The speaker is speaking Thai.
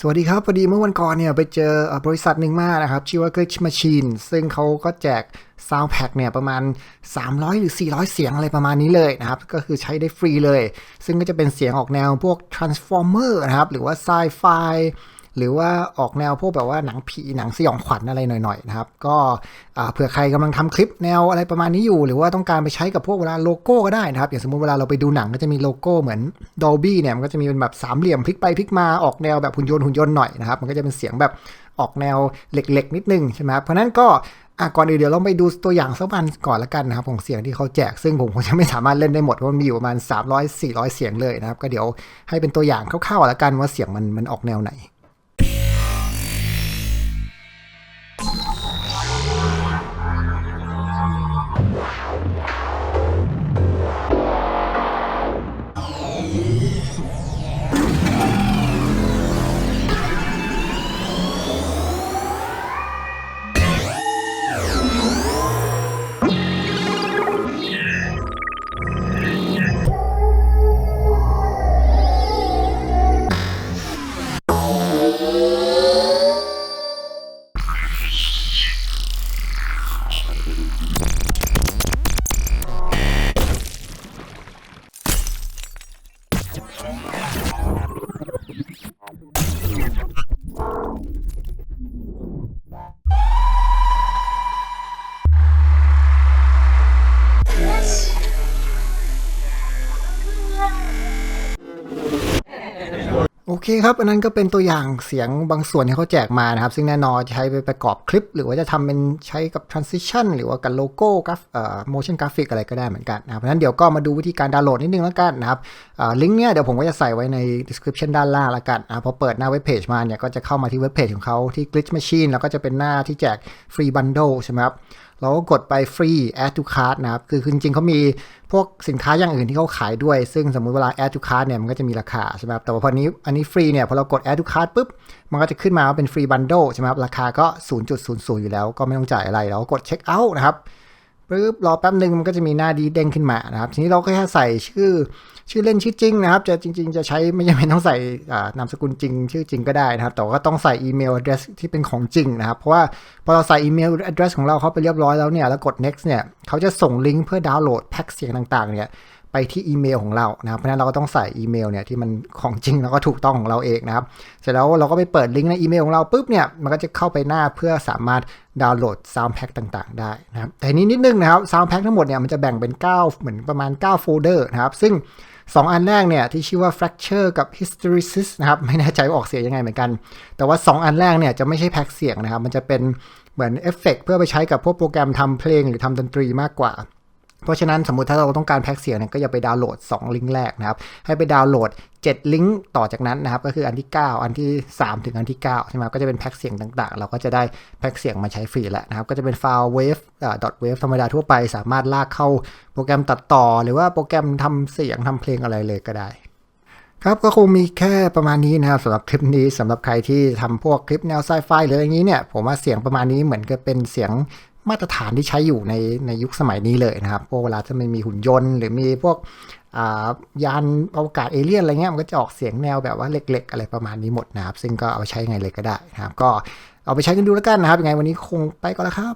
สวัสดีครับพอดีเมื่อวันก่อนเนี่ยไปเจอบริษัทหนึ่งมานะครับ ชื่อว่า Glitch Machine ซึ่งเขาก็แจก Sound Pack เนี่ยประมาณ 300 หรือ 400 เสียงอะไรประมาณนี้เลยนะครับ ก็คือใช้ได้ฟรีเลย ซึ่งก็จะเป็นเสียงออกแนวพวก Transformer นะครับ หรือว่า Sci-Fi หรือว่าออกแนวพวกแบบว่าหนังผีหนังสยองขวัญอะไรหน่อยๆนะครับ ก็เผื่อใครกำลังทำคลิปแนวอะไรประมาณนี้อยู่ หรือว่าต้องการไปใช้กับพวกเวลาโลโก้ก็ได้นะครับ อย่างสมมติเวลาเราไปดูหนังก็จะมีโลโก้เหมือน Dolby เนี่ยมันก็จะมีเป็นแบบสามเหลี่ยมพลิกไปพลิกมาออกแนวแบบหุ่นยนต์หุ่นยนต์หน่อยนะครับ มันก็จะเป็นเสียงแบบออกแนวเหล็กๆ นิดนึงใช่ไหมครับเพราะนั้นก็อะก่อนอื่นเดี๋ยวเราไปดูตัวอย่างสักวันก่อนละกันนะครับของเสียงที่เขาแจก ซึ่งผมคงจะไม่สามารถเล่นได้หมดเพราะมันมีอยู่ประมาณ300 400 เสียงเลยนะครับ ก็เดี๋ยวให้เป็นตัวอย่างคร่าวๆละกันว่าเสียงมันมันออกแนวไหน อเคครับ อันนั้นก็เป็นตัวอย่างเสียงบางส่วนที่เขาแจกมานะครับ ซึ่งแน่นอนใช้ไปประกอบคลิป หรือว่าจะทำเป็นใช้กับ transition หรือว่ากับโลโก้กราฟเอ่อ motion graphic อะไรก็ได้เหมือนกันนะครับเพราะนั้นเดี๋ยวก็มาดูวิธีการดาวน์โหลดนิดนึงแล้วกันนะครับลิงก์เนี้ยเดี๋ยวผมก็จะใส่ไว้ใน description ด้านล่างแล้วกันนะพอเปิดหน้าเว็บเพจมาเนี่ยก็จะเข้ามาที่เว็บเพจของเขาที่ glitch machine แล้วก็จะเป็นหน้าที่แจก free bundle ใช่ไหมครับเราก็กดไปฟรี add to cart นะครับคือคือจริงๆเขามีพวกสินค้าอย่างอื่นที่เขาขายด้วย ซึ่งสมมุติเวลา add to cart เนี่ยมันก็จะมีราคาใช่ไหมครับแต่ว่าพอนี้อันนี้ฟรีเนี่ยพอเรากด add to cart ปุ๊บ มันก็จะขึ้นมาว่าเป็นฟรีบันโดใช่ไหมครับ ราคาก็ 0.00 อยู่แล้ว ก็ไม่ต้องจ่ายอะไร เราก็กด check out นะครับ ปึ๊บรอแป๊บหนึ่งมันก็จะมีหน้าดีเด้งขึ้นมานะครับ ทีนี้เราก็แค่ใส่ชื่อชื่อเล่นชื่อจริงนะครับ จะจริง ๆ จะใช้ไม่จำเป็นต้องใส่นามสกุลจริง ชื่อจริงก็ได้นะครับ แต่ก็ต้องใส่อีเมล address ที่เป็นของจริงนะครับ เพราะว่าพอเราใส่อีเมล address ของเราเข้าไปเรียบร้อยแล้วเนี่ยแล้วกด next เนี่ยเขาจะส่งลิงก์เพื่อดาวน์โหลดแพ็กเสียงต่างๆเนี่ย ไปที่อีเมลของเรานะครับ เพราะนั้นเราก็ต้องใส่อีเมลเนี่ยที่มันของจริงแล้วก็ถูกต้องของเราเองนะครับ เสร็จแล้วเราก็ไปเปิดลิงก์ในอีเมลของเราปุ๊บเนี่ยมันก็จะเข้าไปหน้าเพื่อสามารถดาวน์โหลด Sound Pack ต่างๆ ได้นะครับ แต่นี้นิดนึงนะครับ Sound Pack ทั้งหมดเนี่ยมันจะแบ่งเป็น 9 เหมือนประมาณ 9 โฟลเดอร์นะครับ ซึ่ง 2 อันแรกเนี่ยที่ชื่อว่า Fracture กับ Hysteresis นะครับ ไม่แน่ใจว่าออกเสียงยังไงเหมือนกัน แต่ว่า 2 อันแรกเนี่ยจะไม่ใช่แพ็กเสียงนะครับ มันจะเป็นเหมือนเอฟเฟกเพื่อไปใช้กับพวกโปรแกรมทำเพลงหรือทำดนตรีมากกว่า เพราะฉะนั้นสมมติถ้าเราต้องการแพ็กเสียงเนี่ยก็อย่าไปดาวน์โหลด 2 ลิงก์แรกนะครับ ให้ไปดาวน์โหลด 7 ลิงก์ต่อจากนั้นนะครับ ก็คืออันที่ 9 อันที่ 3 ถึงอันที่ 9 ใช่ไหมก็จะเป็นแพ็กเสียงต่างๆ เราก็จะได้แพ็กเสียงมาใช้ฟรีแล้วนะครับ ก็จะเป็นไฟล์ wave อ่า dot wave ธรรมดาทั่วไป สามารถลากเข้าโปรแกรมตัดต่อ หรือว่าโปรแกรมทำเสียงทำเพลงอะไรเลยก็ได้ครับก็คงมีแค่ประมาณนี้นะครับสำหรับคลิปนี้สำหรับใครที่ทำพวกคลิปแนวไซไฟหรืออะไรอย่างนี้เนี่ย ผมว่าเสียงประมาณนี้เหมือนกับเป็นเสียง มาตรฐานที่ใช้อยู่ในในยุคสมัยนี้เลยนะครับพวกเวลาจะไม่มีหุ่นยนต์ หรือมีพวกอ่ายานอวกาศเอเลี่ยนอะไรเงี้ยมันก็จะออกเสียงแนวแบบว่าเล็ก ๆ อะไรประมาณนี้หมดนะครับ ซึ่งก็เอาใช้ไงเลยก็ได้นะครับ ก็เอาไปใช้กันดูแล้วกันนะครับยังไงวันนี้คงไปก่อนแล้วครับ